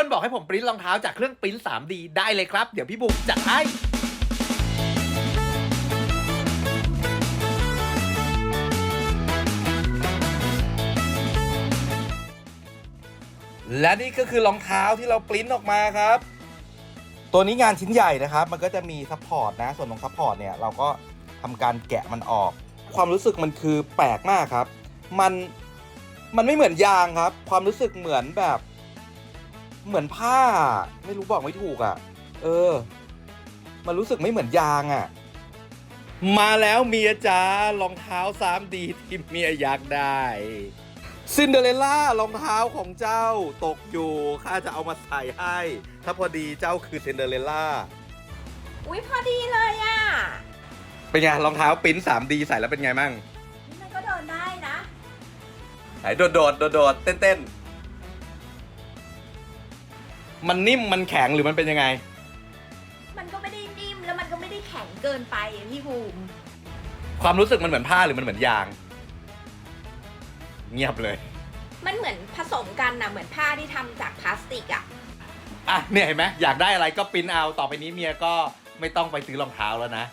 คนบอกให้ผมปริ้นรองเท้าจากเครื่องปริ้น 3D ได้เลยครับ เดี๋ยวพี่บุ๊กจัดให้และนี่ก็คือรองเท้าที่เราปริ้นออกมาครับ ตัวนี้งานชิ้นใหญ่นะครับ มันก็จะมีซัพพอร์ตนะ ส่วนของซัพพอร์ตเนี่ยเราก็ทำการแกะมันออก ความรู้สึกมันคือแปลกมากครับ มันมันไม่เหมือนยางครับ ความรู้สึกเหมือนแบบ เหมือนผ้า ไม่รู้บอกไม่ถูกอะ่ะ เออ มันรู้สึกไม่เหมือนยางอะ่ะ มาแล้วเมียจ้ารองเท้า 3D ที่เมียอยากได้ซินเดอเรลล่ารองเท้าของเจ้าตกอยู่ข้าจะเอามาใส่ให้ ถ้าพอดีเจ้าคือซินเดอเรลล่าอุ้ยพอดีเลยอะ เป็นไงรองเท้าปริ้น 3D ใส่แล้วเป็นไงมั่งนี่มันก็เดินได้นะไหนโดดโดดโดดโดดเต้นเต้น มันนิ่มมันแข็งหรือมันเป็นยังไง มันก็ไม่ได้นิ่มแล้วมันก็ไม่ได้แข็งเกินไปอะพี่ภูมิความรู้สึกมันเหมือนผ้าหรือมันเหมือนยาง เงียบเลย มันเหมือนผสมกันนะเหมือนผ้าที่ทำจากพลาสติกอะอะเนี่ยเห็นไหมอยากได้อะไรก็ปริ้นเอาต่อไปนี้เมียก็ไม่ต้องไปซื้อรองเท้าแล้วนะ